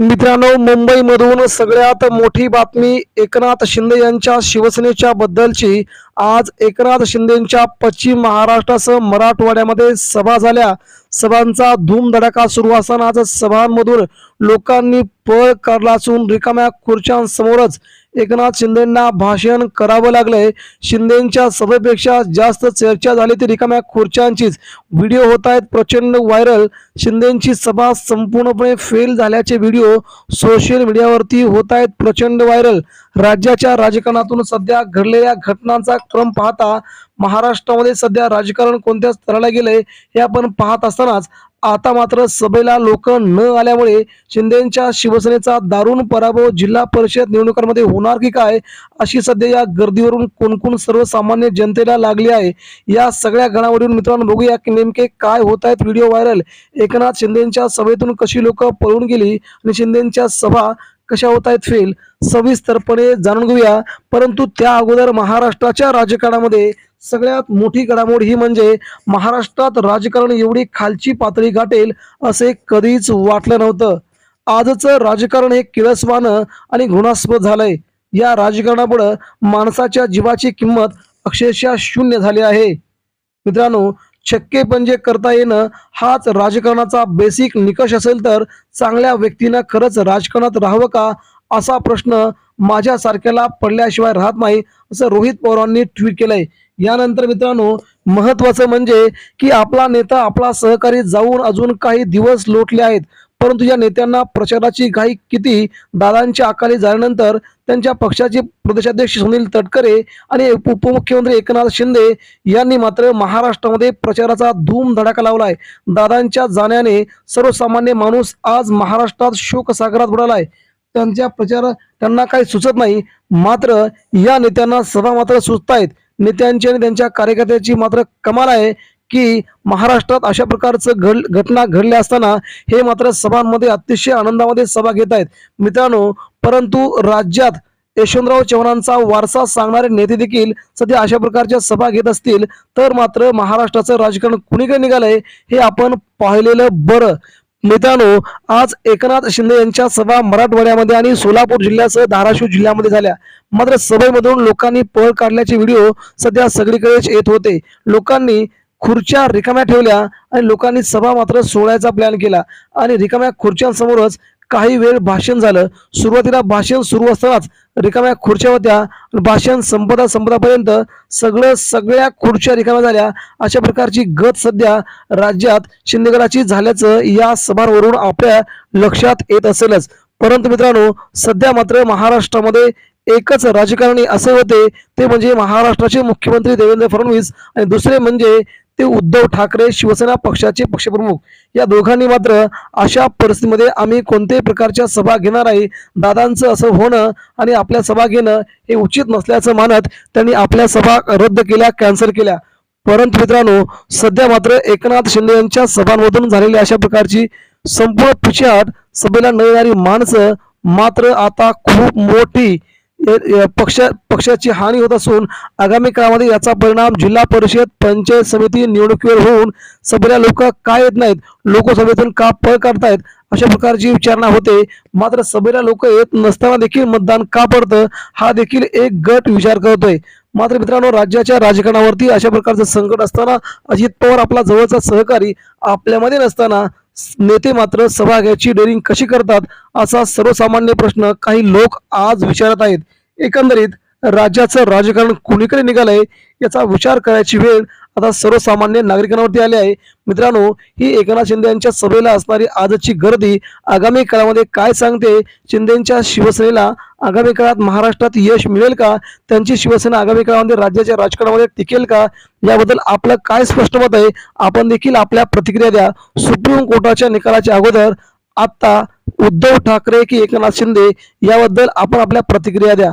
मित्रांनो मुंबईमधून सगळ्यात मोठी बातमी एकनाथ शिंदे यांच्या शिवसेनेच्या बद्दलची. आज एकनाथ शिंदेच्या पश्चिम महाराष्ट्रासह मराठवाड्यामध्ये सभा झाल्या. सभांचा धूमधडाका सुरू असताना आज सभांमधून लोकांनी पळ काढला असून रिकाम्या खुर्च्यांसमोरच एकनाथ शिंदेंना भाषण करावं लागलंय. शिंदेच्या सभेपेक्षा जास्त चर्चा झाली ती रिकाम्या खुर्च्यांचीच. व्हिडिओ होत आहेत प्रचंड व्हायरल. शिंदेची सभा संपूर्णपणे फेल झाल्याचे व्हिडिओ सोशल मीडियावरती होत आहेत प्रचंड व्हायरल. राज्याच्या राजकारणातून सध्या घडलेल्या घटनांचा क्रम पाहता महाराष्ट्रामध्ये सध्या राजकारण कोणत्या स्तराला गेलंय हे आपण पाहत असतानाच आता मात्र सभेला लोक न आल्यामुळे शिंदेच्या शिवसेनेचा दारुण पराभव जिल्हा परिषद निवडणुकांमध्ये होणार की काय अशी सध्या या गर्दीवरून कोणकोण सर्वसामान्य जनतेला लागली आहे? या सगळ्या घडामोडीवर मित्रांनो बघूया की नेमके काय होत आहेत व्हिडिओ व्हायरल. एकनाथ शिंदेच्या सभेतून कशी लोक पळून गेली आणि शिंदेच्या सभा कशा होत आहेत फेल सविस्तरपणे जाणून घेऊया. परंतु त्या अगोदर महाराष्ट्राच्या राजकारणामध्ये सगळ्यात मोठी घडामोड ही म्हणजे महाराष्ट्रात राजकारण एवढी खालची पातळी गाठेल असे कधीच वाटलं नव्हतं. आजचं राजकारण हे किळसवानं आणि घृणास्पद झालंय. या राजकारणापुढं माणसाच्या जीवाची किंमत अक्षरशः शून्य झाली आहे. मित्रांनो छक्के पंजे करता येणं हाच राजकारणाचा बेसिक निकष असेल तर चांगल्या व्यक्तीनं खरंच राजकारणात राहावं का? असा प्रश्न माझ्यासारख्याला पडल्याशिवाय राहत नाही असं रोहित पवारांनी ट्विट केलंय. यानंतर मित्रांनो महत्वाचं म्हणजे की आपला नेता आपला सहकारी जाऊन अजून काही दिवस लोटले आहेत. परंतु या नेत्यांना प्रचाराची घाई किती दादांच्या अकाली झाल्यानंतर त्यांच्या पक्षाचे प्रदेशाध्यक्ष सुनील तटकरे आणि उपमुख्यमंत्री एकनाथ शिंदे यांनी मात्र महाराष्ट्रामध्ये प्रचाराचा धूम धडाका लावलाय. दादांच्या जाण्याने सर्वसामान्य माणूस आज महाराष्ट्रात शोकसागरात बुडालाय. त्यांच्या प्रचार त्यांना काही सुचत नाही. मात्र या नेत्यांना सभा मात्र सुचतायत. नेत्यांची आणि त्यांच्या कार्यकर्त्याची मात्र कमाल आहे. की महाराष्ट्रात अशा प्रकारचं घड घटना घडल्या असताना हे मात्र सभांमध्ये अतिशय आनंदामध्ये सभा घेत आहेत. मित्रांनो परंतु राज्यात यशवंतराव चव्हाणांचा वारसा सांगणारे नेते देखील सध्या अशा प्रकारच्या सभा घेत असतील तर मात्र महाराष्ट्राचं राजकारण कुणीकडे निघालंय हे आपण पाहिलेलं बरं. मित्रांनो आज एकनाथ शिंदे यांच्या सभा मराठवाड्यामध्ये आणि सोलापूर जिल्ह्यासह धाराशिव जिल्ह्यामध्ये झाल्या. मात्र सभेमधून लोकांनी पळ काढल्याचे व्हिडिओ सध्या सगळीकडेच येत होते. लोकांनी खुर्च्या रिकाम्या ठेवल्या आणि लोकांनी सभा मात्र सोडायचा प्लॅन केला. आणि रिकाम्या खुर्च्यांसमोरच काही वेळ भाषण झालं. सुरुवातीला भाषण सुरू असतानाच रिकाम्या खुर्च्या होत्या. भाषण संपदा संपदापर्यंत सगळं सगळ्या खुर्च्या रिकाम्या झाल्या. अशा प्रकारची गत सध्या राज्यात शिंदेगडाची झाल्याचं या सभांवरून आपल्या लक्षात येत असेलच. परंतु मित्रांनो सध्या मात्र महाराष्ट्रामध्ये एकच राजकारणी असे होते ते म्हणजे महाराष्ट्राचे मुख्यमंत्री देवेंद्र फडणवीस आणि दुसरे म्हणजे ते उद्धव ठाकरे शिवसेना पक्षाचे पक्षप्रमुख. या दोघांनी मात्र अशा परिस्थितीमध्ये आम्ही कोणत्याही प्रकारच्या सभा घेणार आहे दादांचं असं होणं आणि आपल्या सभा घेणं हे उचित नसल्याचं मानत त्यांनी आपल्या सभा रद्द केल्या कॅन्सल केल्या. परंतु मित्रांनो सध्या मात्र एकनाथ शिंदे यांच्या सभांमधून झालेल्या अशा प्रकारची संपूर्ण पिछाट सभेला न येणारी माणसं मात्र आता खूप मोठी पक्षा पक्षाची हानी होत असून आगामी काळामध्ये याचा परिणाम जिल्हा परिषद पंचायत समिती निवडणुकीवर होऊन सभेला लोक का येत नाहीत? लोकसभेतून का पळ काढतायत? अशा प्रकारची विचारणा होते. मात्र सभेला लोक येत नसताना देखील मतदान का पडतं? हा देखील एक गट विचार करतोय. मात्र मित्रांनो राज्याच्या राजकारणावरती अशा प्रकारचं संकट असताना अजित पवार आपला जवळचा सहकारी आपल्यामध्ये नसताना नेते मात्र सभा घ्यायची डेअरिंग कशी करतात असा सर्वसामान्य प्रश्न काही लोक आज विचारत आहेत. एकंदरीत राज्याचं राजकारण कुणीकडे निघालंय याचा विचार करायची वेळ आता सर्वसामान्य नागरिकांवरती आली आहे. मित्रांनो ही एकनाथ शिंदे यांच्या सभेला असणारी आजची गर्दी आगामी काळामध्ये काय सांगते? शिंदेच्या शिवसेनेला आगामी काळात महाराष्ट्रात यश मिळेल का? त्यांची शिवसेना आगामी काळामध्ये राज्याच्या राजकारणामध्ये टिकेल का? याबद्दल आपलं काय स्पष्ट मत आहे? आपण देखील आपल्या प्रतिक्रिया द्या. सुप्रीम कोर्टाच्या निकालाच्या अगोदर आता उद्धव ठाकरे की एकनाथ शिंदे याबद्दल आपण आपल्या प्रतिक्रिया द्या.